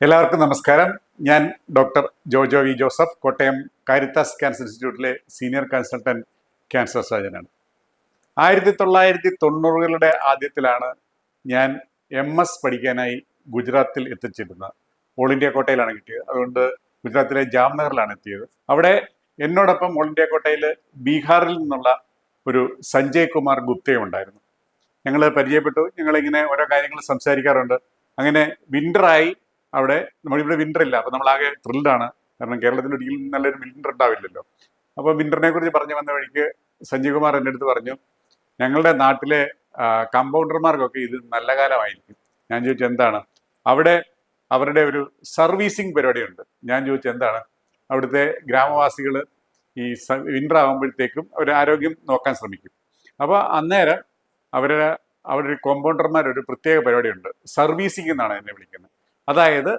എല്ലാവർക്കും നമസ്കാരം. ഞാൻ doctor Jojo V Joseph Kottayam Caritas cancer ഇൻസ്റ്റിറ്റ്യൂട്ടിലെ സീനിയർ കൺസൾട്ടന്റ് ക്യാൻസർ സർജനാണ് ആയിരത്തി തൊള്ളായിരത്തി തൊണ്ണൂറുകളുടെ ആദ്യത്തിലാണ് ഞാൻ എം എസ് പഠിക്കാനായി ഗുജറാത്തിൽ എത്തിച്ചിരുന്നത് ഓൾ ഇന്ത്യ കോട്ടയിലാണ് കിട്ടിയത്. അതുകൊണ്ട് ഗുജറാത്തിലെ ജാംനഗറിലാണ് എത്തിയത്. അവിടെ എന്നോടൊപ്പം ഓൾ ഇന്ത്യ കോട്ടയിൽ ബീഹാറിൽ നിന്നുള്ള ഒരു സഞ്ജയ് കുമാർ ഗുപ്തയും ഉണ്ടായിരുന്നു. ഞങ്ങൾ പരിചയപ്പെട്ടു. ഞങ്ങളിങ്ങനെ ഓരോ കാര്യങ്ങൾ സംസാരിക്കാറുണ്ട്. അങ്ങനെ വിന്ററായി അവിടെ നമ്മളിവിടെ വിന്റർ ഇല്ല. അപ്പം നമ്മളാകെ ആണ്. കാരണം കേരളത്തിൽ ഒരിക്കലും നല്ലൊരു വിന്റർ ഉണ്ടാവില്ലല്ലോ. അപ്പോൾ വിന്ററിനെ കുറിച്ച് പറഞ്ഞു വന്ന വഴിക്ക് സഞ്ജയ് കുമാർ എന്റെ അടുത്ത് പറഞ്ഞു ഞങ്ങളുടെ നാട്ടിലെ കമ്പൗണ്ടർമാർക്കൊക്കെ ഇത് നല്ല കാലമായിരിക്കും. ഞാൻ ചോദിച്ചു എന്താണ്? അവിടെ അവരുടെ ഒരു സർവീസിങ് പരിപാടിയുണ്ട്. ഞാൻ ചോദിച്ചു എന്താണ്? അവിടുത്തെ ഗ്രാമവാസികൾ ഈ വിന്റർ ആകുമ്പോഴത്തേക്കും അവർ ആരോഗ്യം നോക്കാൻ ശ്രമിക്കും. അപ്പോൾ അന്നേരം അവരുടെ അവരുടെ കോമ്പൗണ്ടർമാരൊരു പ്രത്യേക പരിപാടിയുണ്ട്. സർവീസിംഗ് എന്നാണ് എന്നെ വിളിക്കുന്നത്. അതായത്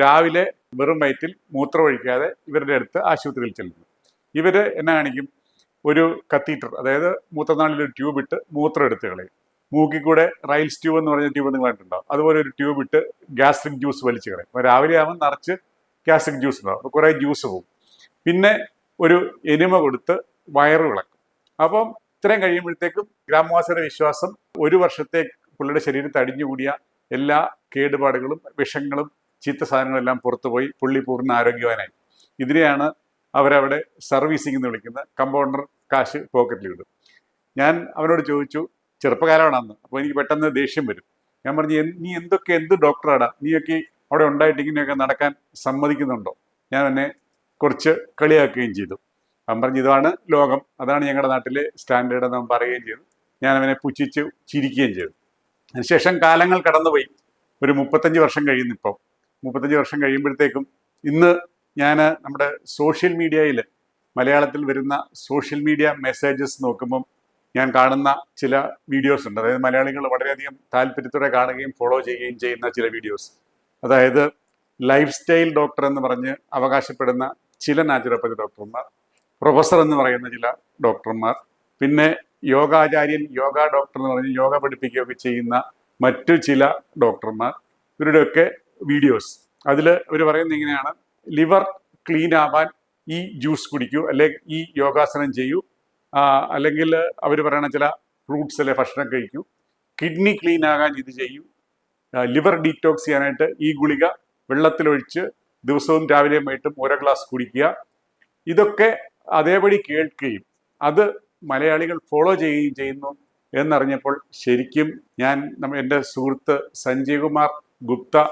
രാവിലെ വെറും വയറ്റിൽ മൂത്രമൊഴിക്കാതെ ഇവരുടെ അടുത്ത് ആശുപത്രിയിൽ ചെല്ലുന്നു. ഇവർ എന്നെ കാണിക്കും? ഒരു കത്തീറ്റർ അതായത് മൂത്രനാളിൽ ഒരു ട്യൂബ് ഇട്ട് മൂത്രം എടുത്ത് കളയും. മൂക്കിൽ കൂടെ റൈൽസ് ട്യൂബ് എന്ന് പറഞ്ഞ ട്യൂബ് നിങ്ങൾ അതുപോലെ ഒരു ട്യൂബ് ഇട്ട് ഗ്യാസ്ട്രിക് ജ്യൂസ് വലിച്ചു കളയും. അപ്പോൾ രാവിലെ ആകുമ്പോൾ നിറച്ച് ഗ്യാസ്ട്രിക് ജ്യൂസ് ഉണ്ടാവും. അപ്പോൾ കുറേ ജ്യൂസ് പോകും. പിന്നെ ഒരു എനിമ കൊടുത്ത് വയറ് വിളക്കും. അപ്പം ഇത്രയും കഴിയുമ്പോഴത്തേക്കും ഗ്രാമവാസിയുടെ വിശ്വാസം ഒരു വർഷത്തെ പുള്ളിയുടെ ശരീരത്തിൽ അടിഞ്ഞുകൂടിയ എല്ലാ കേടുപാടുകളും വിഷങ്ങളും ചീത്ത സാധനങ്ങളെല്ലാം പുറത്തുപോയി പുള്ളി പൂർണ ആരോഗ്യവാനായി. ഇതിനെയാണ് അവരവിടെ സർവീസിംഗ് എന്ന് വിളിക്കുന്ന കമ്പൗണ്ടർ കാശ് പോക്കറ്റിൽ ഇടും ഞാൻ അവനോട് ചോദിച്ചു ചെറുപ്പകാലമാണ് അന്ന് അപ്പോൾ എനിക്ക് പെട്ടെന്ന് ദേഷ്യം വരും. ഞാൻ പറഞ്ഞു നീ എന്തൊക്കെ എന്ത് ഡോക്ടറാടാ? നീയൊക്കെ അവിടെ ഉണ്ടായിട്ട് ഇങ്ങനെയൊക്കെ നടക്കാൻ സമ്മതിക്കുന്നുണ്ടോ? ഞാൻ എന്നെ കുറച്ച് കളിയാക്കുകയും ചെയ്തു. അവൻ പറഞ്ഞു ഇതാണ് ലോകം. അതാണ് ഞങ്ങളുടെ നാട്ടിലെ സ്റ്റാൻഡേർഡ് എന്ന് പറയുകയും ചെയ്തു. ഞാൻ അവനെ പുച്ഛിച്ച് ചിരിക്കുകയും ചെയ്തു. അതിനുശേഷം കാലങ്ങൾ കടന്നുപോയി. ഒരു മുപ്പത്തഞ്ച് വർഷം കഴിയുന്നു ഇപ്പോൾ മുപ്പത്തഞ്ച് വർഷം കഴിയുമ്പോഴത്തേക്കും ഇന്ന് ഞാൻ നമ്മുടെ സോഷ്യൽ മീഡിയയിൽ മലയാളത്തിൽ വരുന്ന സോഷ്യൽ മീഡിയ മെസ്സേജസ് നോക്കുമ്പം ഞാൻ കാണുന്ന ചില വീഡിയോസ് ഉണ്ട്. അതായത് മലയാളികൾ വളരെയധികം താല്പര്യത്തോടെ കാണുകയും ഫോളോ ചെയ്യുകയും ചെയ്യുന്ന ചില വീഡിയോസ്. അതായത് ലൈഫ് സ്റ്റൈൽ ഡോക്ടർ എന്ന് പറഞ്ഞ് അവകാശപ്പെടുന്ന ചില നാച്ചുറോപ്പതി ഡോക്ടർമാർ പ്രൊഫസർ എന്ന് പറയുന്ന ചില ഡോക്ടർമാർ പിന്നെ യോഗാചാര്യൻ യോഗ ഡോക്ടർ എന്ന് പറഞ്ഞ് യോഗ പഠിപ്പിക്കുകയൊക്കെ ചെയ്യുന്ന മറ്റു ചില ഡോക്ടർമാർ ഇവരുടെയൊക്കെ വീഡിയോസ്. അതിൽ ഇവർ പറയുന്നത് ഇങ്ങനെയാണ്. ലിവർ ക്ലീൻ ആവാൻ ഈ ജ്യൂസ് കുടിക്കൂ അല്ലെങ്കിൽ ഈ യോഗാസനം ചെയ്യൂ അല്ലെങ്കിൽ അവർ പറയണ ചില ഫ്രൂട്ട്സ് അല്ലെ ഭക്ഷണം കഴിക്കൂ കിഡ്നി ക്ലീൻ ആകാൻ ഇത് ചെയ്യൂ. ലിവർ ഡീറ്റോക്സ് ചെയ്യാനായിട്ട് ഈ ഗുളിക വെള്ളത്തിലൊഴിച്ച് ദിവസവും രാവിലെയും വൈകിട്ടും ഓരോ ഗ്ലാസ് കുടിക്കുക. ഇതൊക്കെ അതേപടി കേൾക്കുകയും അത് മലയാളികൾ ഫോളോ ചെയ്യുകയും ചെയ്യുന്നു. എന്നറിഞ്ഞപ്പോൾ ശരിക്കും ഞാൻ എന്റെ സുഹൃത്ത് സഞ്ജയ് കുമാർ ഗുപ്ത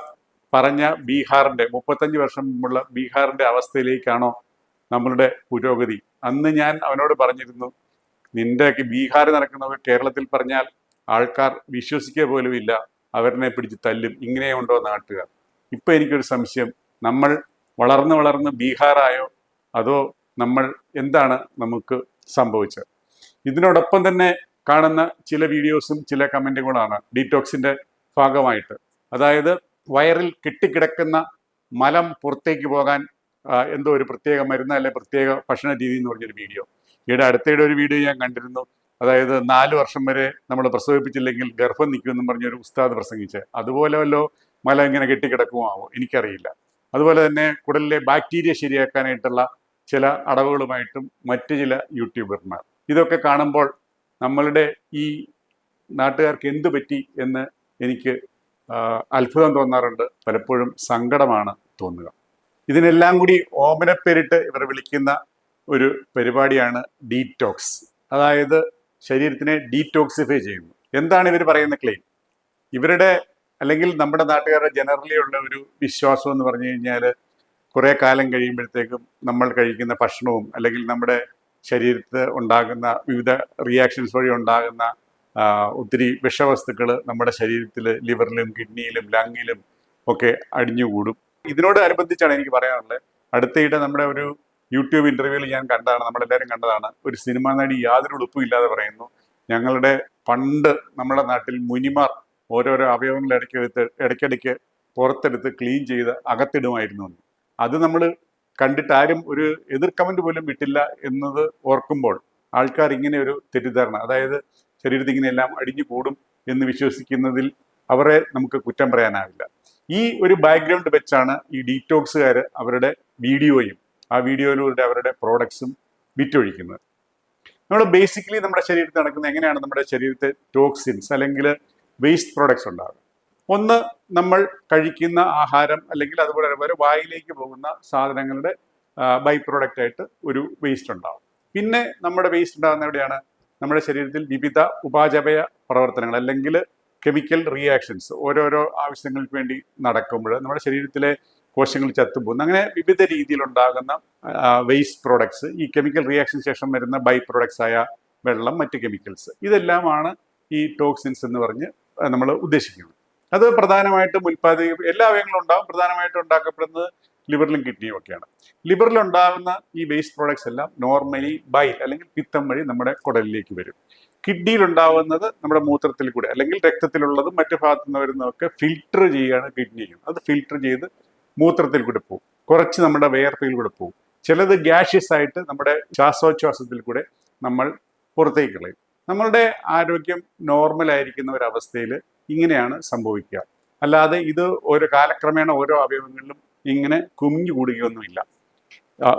പറഞ്ഞ ബീഹാറിന്റെ മുപ്പത്തഞ്ച് വർഷം മുമ്പുള്ള ബീഹാറിന്റെ അവസ്ഥയിലേക്കാണോ നമ്മളുടെ പുരോഗതി. അന്ന് ഞാൻ അവനോട് പറഞ്ഞിരുന്നു നിന്റെ ബീഹാർ നടക്കുന്നത് കേരളത്തിൽ പറഞ്ഞാൽ ആൾക്കാർ വിശ്വസിക്കുക പോലും ഇല്ല. അവരിനെ പിടിച്ച് തല്ലും. ഇങ്ങനെയുണ്ടോ നാട്ടുകാർ? ഇപ്പൊ എനിക്കൊരു സംശയം. നമ്മൾ വളർന്ന് വളർന്ന് ബീഹാറായോ? അതോ നമ്മൾ എന്താണ് നമുക്ക് സംഭവിച്ചത്? ഇതിനോടൊപ്പം തന്നെ കാണുന്ന ചില വീഡിയോസും ചില കമന്റുകളാണ് ഡീറ്റോക്സിന്റെ ഭാഗമായിട്ട്. അതായത് വയറിൽ കെട്ടിക്കിടക്കുന്ന മലം പുറത്തേക്ക് പോകാൻ എന്തോ ഒരു പ്രത്യേക മരുന്ന് അല്ലെ പ്രത്യേക ഭക്ഷണ രീതി എന്ന് പറഞ്ഞൊരു വീഡിയോ. ഈയിടെ അടുത്തിടെ ഒരു വീഡിയോ ഞാൻ കണ്ടിരുന്നു. അതായത് നാല് വർഷം വരെ നമ്മൾ പ്രസവിപ്പിച്ചില്ലെങ്കിൽ ഗർഭം നിൽക്കുമെന്നും പറഞ്ഞൊരു ഉസ്താദ് പ്രസംഗിച്ച്. അതുപോലെ വല്ലോ മല ഇങ്ങനെ കെട്ടിക്കിടക്കുമോ ആവോ എനിക്കറിയില്ല. അതുപോലെ തന്നെ കുടലിലെ ബാക്ടീരിയ ശരിയാക്കാനായിട്ടുള്ള ചില അടവുകളുമായിട്ടും മറ്റ് ചില യൂട്യൂബർമാർ. ഇതൊക്കെ കാണുമ്പോൾ നമ്മളുടെ ഈ നാട്ടുകാർക്ക് എന്ത് പറ്റി എന്ന് എനിക്ക് അത്ഭുതം തോന്നാറുണ്ട്. പലപ്പോഴും സങ്കടമാണ് തോന്നുക. ഇതിനെല്ലാം കൂടി ഓമനപ്പേരിട്ട് ഇവർ വിളിക്കുന്ന ഒരു പരിപാടിയാണ് ഡീറ്റോക്സ് അതായത് ശരീരത്തിനെ ഡീറ്റോക്സിഫൈ ചെയ്യുന്നു. എന്താണ് ഇവർ പറയുന്ന ക്ലെയിം? ഇവരുടെ അല്ലെങ്കിൽ നമ്മുടെ നാട്ടുകാരുടെ ജനറലി ഉള്ള ഒരു വിശ്വാസം എന്ന് പറഞ്ഞു കഴിഞ്ഞാൽ കുറേ കാലം കഴിയുമ്പോഴത്തേക്കും നമ്മൾ കഴിക്കുന്ന ഭക്ഷണവും അല്ലെങ്കിൽ നമ്മുടെ ശരീരത്തിൽ ഉണ്ടാകുന്ന വിവിധ റിയാക്ഷൻസ് വഴി ഉണ്ടാകുന്ന ഒത്തിരി വിഷവസ്തുക്കൾ നമ്മുടെ ശരീരത്തിൽ ലിവറിലും കിഡ്നിയിലും ലങ്ങിലും ഒക്കെ അടിഞ്ഞുകൂടും. ഇതിനോട് അനുബന്ധിച്ചാണ് എനിക്ക് പറയാനുള്ളത്. അടുത്തയിടെ നമ്മുടെ ഒരു യൂട്യൂബ് ഇന്റർവ്യൂവിൽ ഞാൻ കണ്ടതാണ് നമ്മളെല്ലാവരും കണ്ടതാണ്. ഒരു സിനിമാ നടി യാതൊരു ഉളുപ്പും ഇല്ലാതെ പറയുന്നു. ഞങ്ങളുടെ പണ്ട് നമ്മുടെ നാട്ടിൽ മുനിമാർ ഓരോരോ അവയവങ്ങൾ ഇടയ്ക്കെടുത്ത് ഇടയ്ക്കിടയ്ക്ക് പുറത്തെടുത്ത് ക്ലീൻ ചെയ്ത് അകത്തിടുമായിരുന്നു അത് നമ്മൾ കണ്ടിട്ട് ആരും ഒരു എതിർ കമന്റ് പോലും വിട്ടില്ല എന്നത് ഓർക്കുമ്പോൾ ആൾക്കാർ ഇങ്ങനെ ഒരു തെറ്റിദ്ധാരണ അതായത് ശരീരത്തിൽ ഇങ്ങനെയെല്ലാം അടിഞ്ഞു കൂടും എന്ന് വിശ്വസിക്കുന്നതിൽ അവരെ നമുക്ക് കുറ്റം പറയാനാവില്ല. ഈ ഒരു ബാക്ക്ഗ്രൗണ്ട് വെച്ചാണ് ഈ ഡീറ്റോക്സുകാർ അവരുടെ വീഡിയോയും ആ വീഡിയോയിലൂടെ അവരുടെ പ്രോഡക്ട്സും വിറ്റൊഴിക്കുന്നത്. നമ്മൾ ബേസിക്കലി നമ്മുടെ ശരീരത്തിൽ നടക്കുന്നത് എങ്ങനെയാണ് നമ്മുടെ ശരീരത്തെ ടോക്സിൻസ് അല്ലെങ്കിൽ വേസ്റ്റ് പ്രോഡക്ട്സ് ഉണ്ടാകുക ഒന്ന് നമ്മൾ കഴിക്കുന്ന ആഹാരം അല്ലെങ്കിൽ അതുപോലെ വരെ വായിലേക്ക് പോകുന്ന സാധനങ്ങളുടെ ബൈ പ്രോഡക്റ്റ് ആയിട്ട് ഒരു വേസ്റ്റ് ഉണ്ടാവും. പിന്നെ നമ്മുടെ വേസ്റ്റ് ഉണ്ടാകുന്ന എവിടെയാണ്? നമ്മുടെ ശരീരത്തിൽ വിവിധ ഉപാചപയ പ്രവർത്തനങ്ങൾ അല്ലെങ്കിൽ കെമിക്കൽ റിയാക്ഷൻസ് ഓരോരോ ആവശ്യങ്ങൾക്ക് വേണ്ടി നടക്കുമ്പോൾ നമ്മുടെ ശരീരത്തിലെ കോശങ്ങൾ ചത്തുപോകുന്നു. അങ്ങനെ വിവിധ രീതിയിലുണ്ടാകുന്ന വേസ്റ്റ് പ്രോഡക്ട്സ് ഈ കെമിക്കൽ റിയാക്ഷൻ ശേഷം വരുന്ന ബൈ പ്രോഡക്ട്സ് ആയ വെള്ളം മറ്റ് കെമിക്കൽസ് ഇതെല്ലാമാണ് ഈ ടോക്സിൻസ് എന്ന് പറഞ്ഞ് നമ്മൾ ഉദ്ദേശിക്കുന്നത്. അത് പ്രധാനമായിട്ടും ഉൽപ്പാദിക്ക എല്ലാ അവയവങ്ങളും ഉണ്ടാകും പ്രധാനമായിട്ടും ഉണ്ടാക്കപ്പെടുന്നത് ലിവറിലും കിഡ്നിയും ഒക്കെയാണ്. ലിവറിൽ ഉണ്ടാകുന്ന ഈ വേസ്റ്റ് പ്രോഡക്ട്സ് എല്ലാം നോർമലി ബൈൽ അല്ലെങ്കിൽ പിത്തം വഴി നമ്മുടെ കുടലിലേക്ക് വരും. കിഡ്നിയിൽ ഉണ്ടാവുന്നത് നമ്മുടെ മൂത്രത്തിൽ കൂടെ അല്ലെങ്കിൽ രക്തത്തിലുള്ളതും മറ്റു ഭാഗത്തു നിന്ന് വരുന്നതൊക്കെ ഫിൽട്ടർ ചെയ്യുകയാണ് കിഡ്നിയും അത് ഫിൽട്ടർ ചെയ്ത് മൂത്രത്തിൽ കൂടെ പോകും കുറച്ച് നമ്മുടെ വേർപ്പിൽ കൂടെ പോകും ചിലത് ഗ്യാഷ്യസ് ആയിട്ട് നമ്മുടെ ശ്വാസോച്ഛ്വാസത്തിൽ കൂടെ നമ്മൾ പുറത്തേക്ക് കളയും. നമ്മളുടെ ആരോഗ്യം നോർമൽ ആയിരിക്കുന്ന ഒരവസ്ഥയിൽ ഇങ്ങനെയാണ് സംഭവിക്കുക. അല്ലാതെ ഇത് ഒരു കാലക്രമേണ ഓരോ അവയവങ്ങളിലും ഇങ്ങനെ കുമിഞ്ഞു കൂടുകയൊന്നുമില്ല.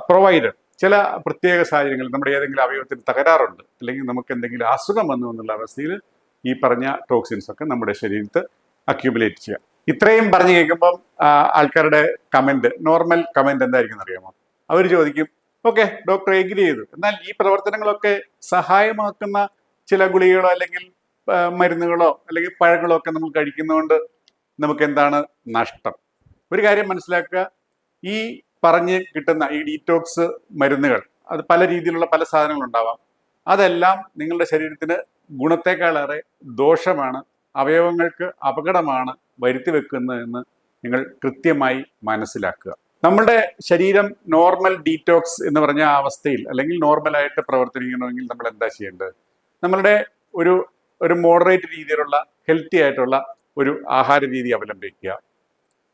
പ്രൊവൈഡഡ് ചില പ്രത്യേക സാഹചര്യങ്ങളിൽ നമ്മുടെ ഏതെങ്കിലും അവയവത്തിന് തകരാറുണ്ട് അല്ലെങ്കിൽ നമുക്ക് എന്തെങ്കിലും അസുഖം വന്നു എന്നുള്ള അവസ്ഥയിൽ ഈ പറഞ്ഞ ടോക്സിൻസ് ഒക്കെ നമ്മുടെ ശരീരത്ത് അക്യുമുലേറ്റ് ചെയ്യാം ഇത്രയും പറഞ്ഞു കേൾക്കുമ്പം ആൾക്കാരുടെ കമന്റ് നോർമൽ കമന്റ് എന്തായിരിക്കും അറിയാമോ? അവർ ചോദിക്കും ഓക്കെ ഡോക്ടർ എഗ്രി ചെയ്തു. എന്നാൽ ഈ പ്രവർത്തനങ്ങളൊക്കെ സഹായമാക്കുന്ന ചില ഗുളികകളോ അല്ലെങ്കിൽ മരുന്നുകളോ അല്ലെങ്കിൽ പഴങ്ങളോ ഒക്കെ നമ്മൾ കഴിക്കുന്നതുകൊണ്ട് നമുക്ക് എന്താണ് നഷ്ടം. ഒരു കാര്യം മനസ്സിലാക്കുക. ഈ പറഞ്ഞ് കിട്ടുന്ന ഈ ഡീറ്റോക്സ് മരുന്നുകൾ അത് പല രീതിയിലുള്ള പല സാധനങ്ങളുണ്ടാവാം. അതെല്ലാം നിങ്ങളുടെ ശരീരത്തിന് ഗുണത്തെക്കാളേറെ ദോഷമാണ് അവയവങ്ങൾക്ക് അപകടമാണ് വരുത്തി വെക്കുന്നതെന്ന് നിങ്ങൾ കൃത്യമായി മനസ്സിലാക്കുക. നമ്മുടെ ശരീരം നോർമൽ ഡീറ്റോക്സ് എന്ന് പറഞ്ഞ അവസ്ഥയിൽ അല്ലെങ്കിൽ നോർമലായിട്ട് പ്രവർത്തിക്കണമെങ്കിൽ നമ്മൾ എന്താ ചെയ്യേണ്ടത്? നമ്മളുടെ ഒരു ഒരു മോഡറേറ്റ് രീതിയിലുള്ള ഹെൽത്തി ആയിട്ടുള്ള ഒരു ആഹാര രീതി അവലംബിക്കുക.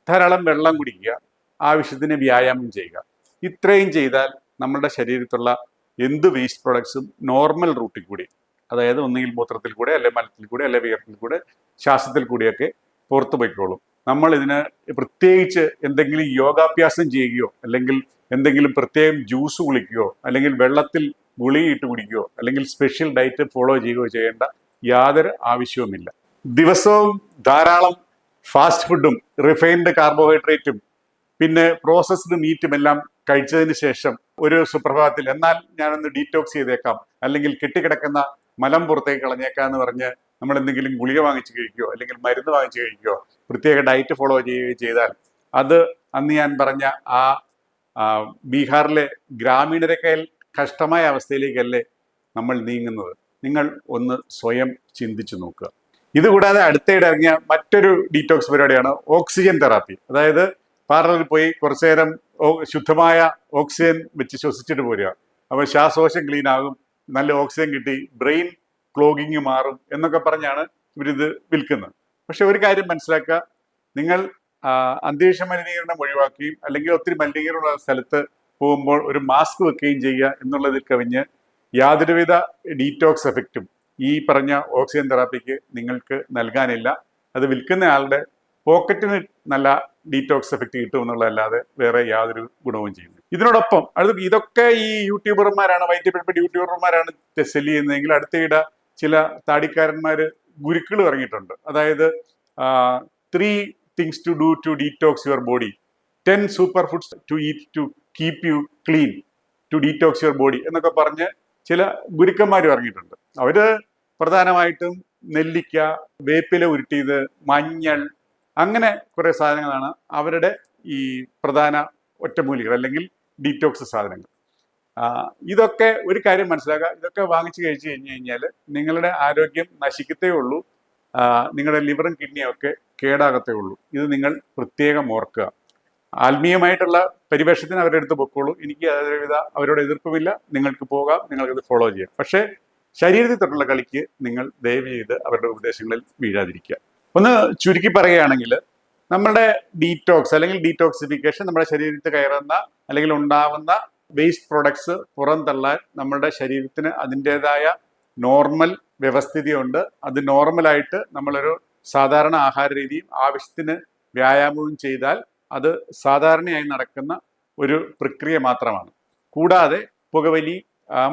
ധാരാളം വെള്ളം കുടിക്കുക. ആവശ്യത്തിന് വ്യായാമം ചെയ്യുക. ഇത്രയും ചെയ്താൽ നമ്മുടെ ശരീരത്തുള്ള എന്ത് വേസ്റ്റ് പ്രൊഡക്ട്സും നോർമൽ റൂട്ടിൽ കൂടി അതായത് ഒന്നുകിൽ മൂത്രത്തിൽ കൂടെ അല്ലെ മലത്തിൽ കൂടെ അല്ലെ വിയർത്തിൽ കൂടെ ശ്വാസത്തിൽ കൂടിയൊക്കെ പുറത്തു പോയിക്കോളും. നമ്മൾ ഇതിന് പ്രത്യേകിച്ച് എന്തെങ്കിലും യോഗാഭ്യാസം ചെയ്യുകയോ അല്ലെങ്കിൽ എന്തെങ്കിലും പ്രത്യേകം ജ്യൂസ് കുളിക്കുകയോ അല്ലെങ്കിൽ വെള്ളത്തിൽ ഗുളിയിട്ട് കുടിക്കുകയോ അല്ലെങ്കിൽ സ്പെഷ്യൽ ഡയറ്റ് ഫോളോ ചെയ്യുകയോ ചെയ്യേണ്ട യാതൊരു ആവശ്യവുമില്ല. ദിവസവും ധാരാളം ഫാസ്റ്റ് ഫുഡും റിഫൈൻഡ് കാർബോഹൈഡ്രേറ്റും പിന്നെ പ്രോസസ്ഡ് മീറ്റും എല്ലാം കഴിച്ചതിന് ശേഷം ഒരു സുപ്രഭാതത്തിൽ എന്നാൽ ഞാനൊന്ന് ഡീറ്റോക്സ് ചെയ്തേക്കാം അല്ലെങ്കിൽ കെട്ടിക്കിടക്കുന്ന മലം പുറത്തേക്ക് കളഞ്ഞേക്കാം എന്ന് പറഞ്ഞ് നമ്മൾ എന്തെങ്കിലും ഗുളിക വാങ്ങിച്ചു കഴിക്കുകയോ അല്ലെങ്കിൽ മരുന്ന് വാങ്ങിച്ചു കഴിക്കുകയോ പ്രത്യേക ഡയറ്റ് ഫോളോ ചെയ്യുകയോ ചെയ്താൽ അത് അന്ന് ഞാൻ പറഞ്ഞ ആ ബീഹാറിലെ ഗ്രാമീണരെക്കാൾ കഷ്ടമായ അവസ്ഥയിലേക്കല്ലേ നമ്മൾ നീങ്ങുന്നത്. നിങ്ങൾ ഒന്ന് സ്വയം ചിന്തിച്ചു നോക്കുക. ഇതുകൂടാതെ അടുത്തിടെ ഇറങ്ങിയ മറ്റൊരു ഡീറ്റോക്സ് പരിപാടിയാണ് ഓക്സിജൻ തെറാപ്പി അതായത് പാർലറിൽ പോയി കുറച്ചു നേരം ശുദ്ധമായ ഓക്സിജൻ വെച്ച് ശ്വസിച്ചിട്ട് പോരുക. അപ്പോൾ ശ്വാസകോശം ക്ലീൻ ആകും നല്ല ഓക്സിജൻ കിട്ടി ബ്രെയിൻ ക്ലോഗിങ് മാറും എന്നൊക്കെ പറഞ്ഞാണ് ഇവരിത് വിൽക്കുന്നത്. പക്ഷെ ഒരു കാര്യം മനസ്സിലാക്കുക നിങ്ങൾ അന്തരീക്ഷ മലിനീകരണം ഒഴിവാക്കുകയും അല്ലെങ്കിൽ ഒത്തിരി മലിനീകരണമുള്ള സ്ഥലത്ത് പോകുമ്പോൾ ഒരു മാസ്ക് വെക്കുകയും ചെയ്യുക എന്നുള്ളതിൽ കവിഞ്ഞ് യാതൊരുവിധ ഡീറ്റോക്സ് എഫക്റ്റും ഈ പറഞ്ഞ ഓക്സിജൻ തെറാപ്പിക്ക് നിങ്ങൾക്ക് നൽകാനില്ല. അത് വിൽക്കുന്ന ആളുടെ പോക്കറ്റിന് നല്ല ഡീറ്റോക്സ് എഫക്റ്റ് കിട്ടും എന്നുള്ളതല്ലാതെ വേറെ യാതൊരു ഗുണവും ചെയ്യുന്നു ഇതിനോടൊപ്പം അടുത്ത ഇതൊക്കെ ഈ യൂട്യൂബർമാരാണ് വൈദ്യപ്പെട്ട യൂട്യൂബർമാരാണ് സെൽ ചെയ്യുന്നതെങ്കിൽ അടുത്തയിടെ ചില താടിക്കാരന്മാർ ഗുരുക്കൾ ഇറങ്ങിയിട്ടുണ്ട്. അതായത് three things to do to detox your body ten super foods to eat to keep you clean to detox your body എന്നൊക്കെ പറഞ്ഞ് ചില ഗുരുക്കന്മാരും ഇറങ്ങിയിട്ടുണ്ട്. അവർ പ്രധാനമായിട്ടും നെല്ലിക്ക വേപ്പില ഉരുട്ടിയത് മഞ്ഞൾ അങ്ങനെ കുറെ സാധനങ്ങളാണ് അവരുടെ ഈ പ്രധാന ഒറ്റമൂലികൾ അല്ലെങ്കിൽ ഡീറ്റോക്സ് സാധനങ്ങൾ. ഇതൊക്കെ ഒരു കാര്യം മനസ്സിലാക്കുക. ഇതൊക്കെ വാങ്ങിച്ചു കഴിച്ചു കഴിഞ്ഞു കഴിഞ്ഞാൽ നിങ്ങളുടെ ആരോഗ്യം നശിക്കത്തേ ഉള്ളൂ. നിങ്ങളുടെ ലിവറും കിഡ്നിയും ഒക്കെ കേടാകത്തേ ഉള്ളൂ. ഇത് നിങ്ങൾ പ്രത്യേകം ഓർക്കുക. ആത്മീയമായിട്ടുള്ള പരിവേഷത്തിന് അവരുടെ അടുത്ത് പൊക്കോളൂ. എനിക്ക് അതേവിധ അവരോട് എതിർപ്പുമില്ല. നിങ്ങൾക്ക് പോകാം. നിങ്ങൾക്കത് ഫോളോ ചെയ്യാം. പക്ഷേ ശരീരത്തിൽ തൊട്ടുള്ള കളിക്ക് നിങ്ങൾ ദയവ് ചെയ്ത് അവരുടെ ഉപദേശങ്ങളിൽ വീഴാതിരിക്കുക. ഒന്ന് ചുരുക്കി പറയുകയാണെങ്കിൽ നമ്മുടെ ഡീറ്റോക്സ് അല്ലെങ്കിൽ ഡീറ്റോക്സിഫിക്കേഷൻ നമ്മുടെ ശരീരത്തിൽ കയറുന്ന അല്ലെങ്കിൽ ഉണ്ടാവുന്ന വേസ്റ്റ് പ്രോഡക്ട്സ് പുറന്തള്ളാൻ നമ്മുടെ ശരീരത്തിന് അതിന്റെതായ നോർമൽ വ്യവസ്ഥിതിയുണ്ട്. അത് നോർമലായിട്ട് നമ്മളൊരു സാധാരണ ആഹാര രീതിയും ആവശ്യത്തിന് വ്യായാമവും ചെയ്താൽ അത് സാധാരണയായി നടക്കുന്ന ഒരു പ്രക്രിയ മാത്രമാണ്. കൂടാതെ പുകവലി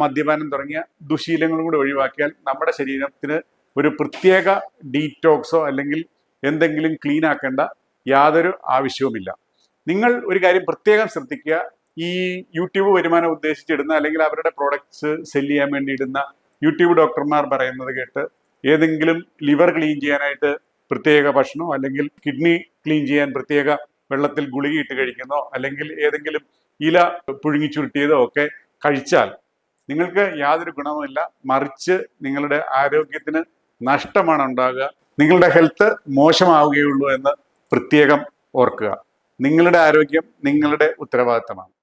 മദ്യപാനം തുടങ്ങിയ ദുശീലങ്ങളും കൂടി ഒഴിവാക്കിയാൽ നമ്മുടെ ശരീരത്തിന് ഒരു പ്രത്യേക ഡീറ്റോക്സോ അല്ലെങ്കിൽ എന്തെങ്കിലും ക്ലീൻ ആക്കേണ്ട യാതൊരു ആവശ്യവുമില്ല. നിങ്ങൾ ഒരു കാര്യം പ്രത്യേകം ശ്രദ്ധിക്കുക. ഈ യൂട്യൂബ് വരുമാനം ഉദ്ദേശിച്ചിടുന്ന അല്ലെങ്കിൽ അവരുടെ പ്രോഡക്ട്സ് സെൽ ചെയ്യാൻ വേണ്ടി ഇടുന്ന യൂട്യൂബ് ഡോക്ടർമാർ പറയുന്നത് കേട്ട് ഏതെങ്കിലും ലിവർ ക്ലീൻ ചെയ്യാനായിട്ട് പ്രത്യേക ഭക്ഷണം അല്ലെങ്കിൽ കിഡ്നി ക്ലീൻ ചെയ്യാൻ പ്രത്യേക വെള്ളത്തിൽ ഗുളികയിട്ട് കഴിക്കുന്നോ അല്ലെങ്കിൽ ഏതെങ്കിലും ഇല പുഴുങ്ങി ചുരുട്ടിയതോ ഒക്കെ കഴിച്ചാൽ നിങ്ങൾക്ക് യാതൊരു ഗുണവുമില്ല. മറിച്ച് നിങ്ങളുടെ ആരോഗ്യത്തിന് നഷ്ടമാണ് ഉണ്ടാകുക. നിങ്ങളുടെ ഹെൽത്ത് മോശമാവുകയുള്ളൂ എന്ന് പ്രത്യേകം ഓർക്കുക. നിങ്ങളുടെ ആരോഗ്യം നിങ്ങളുടെ ഉത്തരവാദിത്തമാണ്.